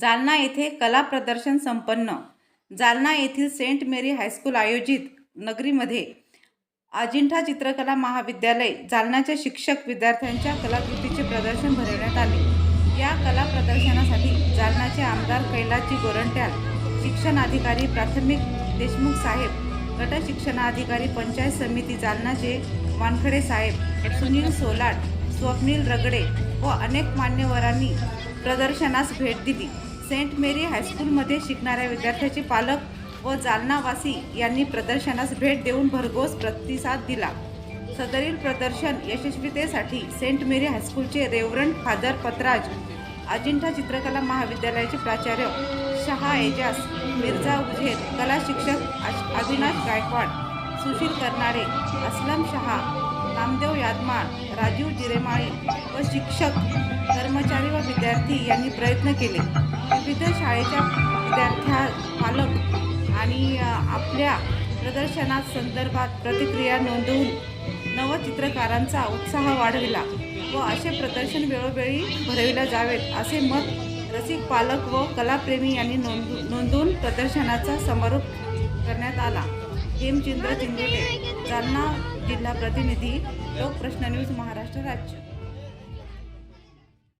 जालना येथे कला प्रदर्शन संपन्न. जालना येथील सेंट मेरी हायस्कूल आयोजित नगरीमध्ये अजिंठा चित्रकला महाविद्यालय जालनाच्या शिक्षक विद्यार्थ्यांच्या कलाकृतीचे प्रदर्शन भरवण्यात आले. या कला प्रदर्शनासाठी जालनाचे आमदार कैलासजी गोरंट्याल शिक्षणाधिकारी प्राथमिक देशमुख साहेब गट शिक्षणाधिकारी पंचायत समिती जालनाचे वानखडे साहेब सुनील सोलाट स्वप्नील रगडे व अनेक मान्यवरांनी प्रदर्शनास भेट दिली. सेंट मेरी हायस्कूलमध्ये शिकणाऱ्या विद्यार्थ्याचे पालक व जालनावासी यांनी प्रदर्शनास भेट देऊन भरघोस प्रतिसाद दिला. सदरील प्रदर्शन यशस्वीतेसाठी सेंट मेरी हायस्कूलचे रेवरंट फादर पतराज अजिंठा चित्रकला महाविद्यालयाचे प्राचार्य शहा एजाज मिर्झा उझेर कला शिक्षक अश- अविनाश गायकवाड सुशील कर्नाडे असलम शहा नामदेव यादमाळ राजीव जिरेमाळी व शिक्षक कर्मचारी व विद्यार्थी यांनी प्रयत्न केले. विविध शाळेच्या विद्यार्थ्या पालक आणि आपल्या प्रदर्शनात संदर्भात प्रतिक्रिया नोंदवून नवचित्रकारांचा उत्साह वाढविला व असे प्रदर्शन वेळोवेळी भरविला जावेत असे मत रसिक पालक व कलाप्रेमी यांनी नोंद नोंदवून प्रदर्शनाचा समारोप करण्यात आला. हेमचिंद्र चिंदोटे जालना जिल्हा प्रतिनिधी लोकप्रश्न न्यूज महाराष्ट्र राज्य.